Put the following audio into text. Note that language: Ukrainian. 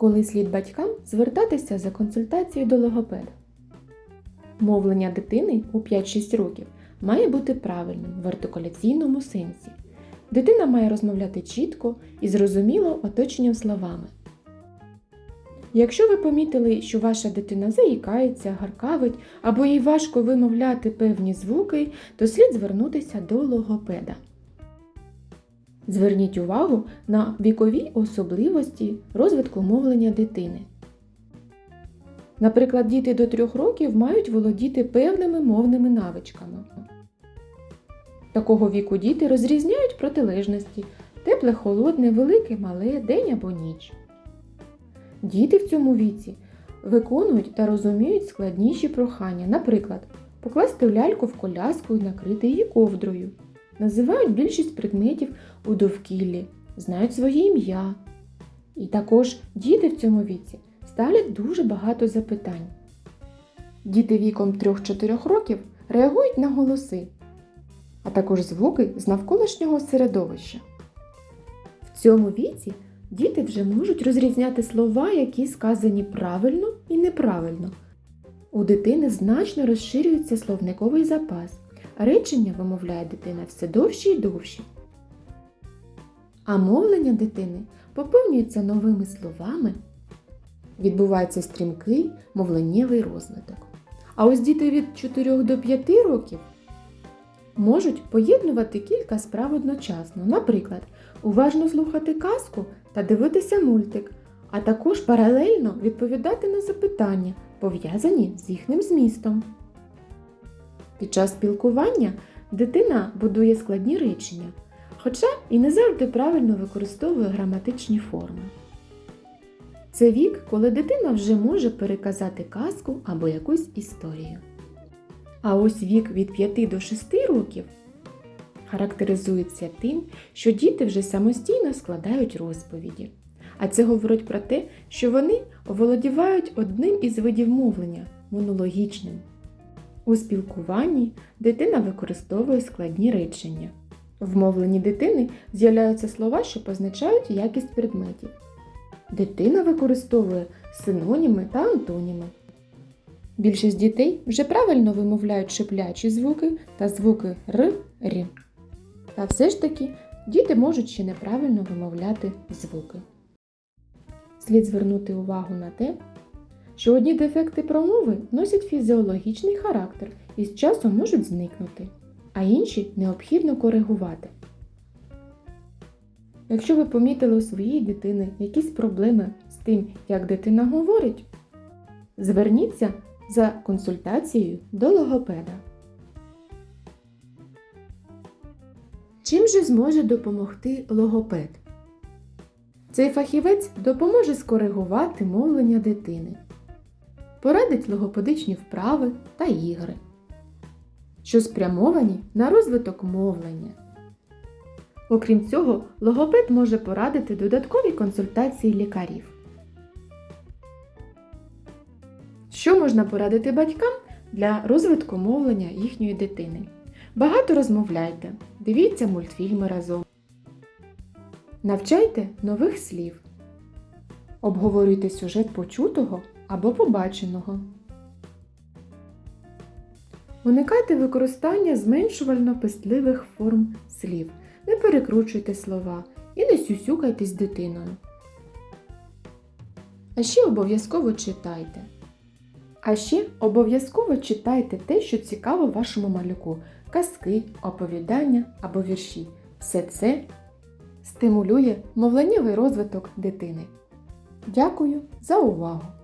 Коли слід батькам звертатися за консультацією до логопеда. Мовлення дитини у 5-6 років має бути правильним в артикуляційному сенсі. Дитина має розмовляти чітко і зрозуміло оточенням словами. Якщо ви помітили, що ваша дитина заїкається, гаркавить або їй важко вимовляти певні звуки, то слід звернутися до логопеда. Зверніть увагу на вікові особливості розвитку мовлення дитини. Наприклад, діти до 3 років мають володіти певними мовними навичками. Такого віку діти розрізняють протилежності тепле, холодне, велике, мале, день або ніч. Діти в цьому віці виконують та розуміють складніші прохання, наприклад, покласти ляльку в коляску і накрити її ковдрою. Називають більшість предметів у довкіллі, знають своє ім'я. І також діти в цьому віці ставлять дуже багато запитань. Діти віком 3-4 років реагують на голоси, а також звуки з навколишнього середовища. В цьому віці діти вже можуть розрізняти слова, які сказані правильно і неправильно. У дитини значно розширюється словниковий запас, речення вимовляє дитина все довші й довші. А мовлення дитини поповнюється новими словами, відбувається стрімкий мовленнєвий розвиток. А ось діти від 4 до 5 років можуть поєднувати кілька справ одночасно, наприклад, уважно слухати казку та дивитися мультик, а також паралельно відповідати на запитання, пов'язані з їхнім змістом. Під час спілкування дитина будує складні речення, хоча і не завжди правильно використовує граматичні форми. Це вік, коли дитина вже може переказати казку або якусь історію. А ось вік від 5 до 6 років характеризується тим, що діти вже самостійно складають розповіді. А це говорить про те, що вони оволодівають одним із видів мовлення монологічним. У спілкуванні дитина використовує складні речення. В мовленні дитини з'являються слова, що позначають якість предметів. Дитина використовує синоніми та антоніми. Більшість дітей вже правильно вимовляють шиплячі звуки та звуки р, р. Та все ж таки діти можуть ще неправильно вимовляти звуки. Слід звернути увагу на те, що одні дефекти промови носять фізіологічний характер і з часом можуть зникнути, а інші необхідно коригувати. Якщо ви помітили у своїй дитини якісь проблеми з тим, як дитина говорить, зверніться за консультацією до логопеда. Чим же зможе допомогти логопед? Цей фахівець допоможе скоригувати мовлення дитини, порадить логопедичні вправи та ігри, що спрямовані на розвиток мовлення. Окрім цього, логопед може порадити додаткові консультації лікарів. Що можна порадити батькам для розвитку мовлення їхньої дитини? Багато розмовляйте, дивіться мультфільми разом. Навчайте нових слів. Обговорюйте сюжет почутого або побаченого. Уникайте використання зменшувально пестливих форм слів. Не перекручуйте слова і не сюсюкайте з дитиною. А ще обов'язково читайте. А ще обов'язково читайте те, що цікаво вашому малюку казки, оповідання або вірші. Все це стимулює мовленнєвий розвиток дитини. Дякую за увагу!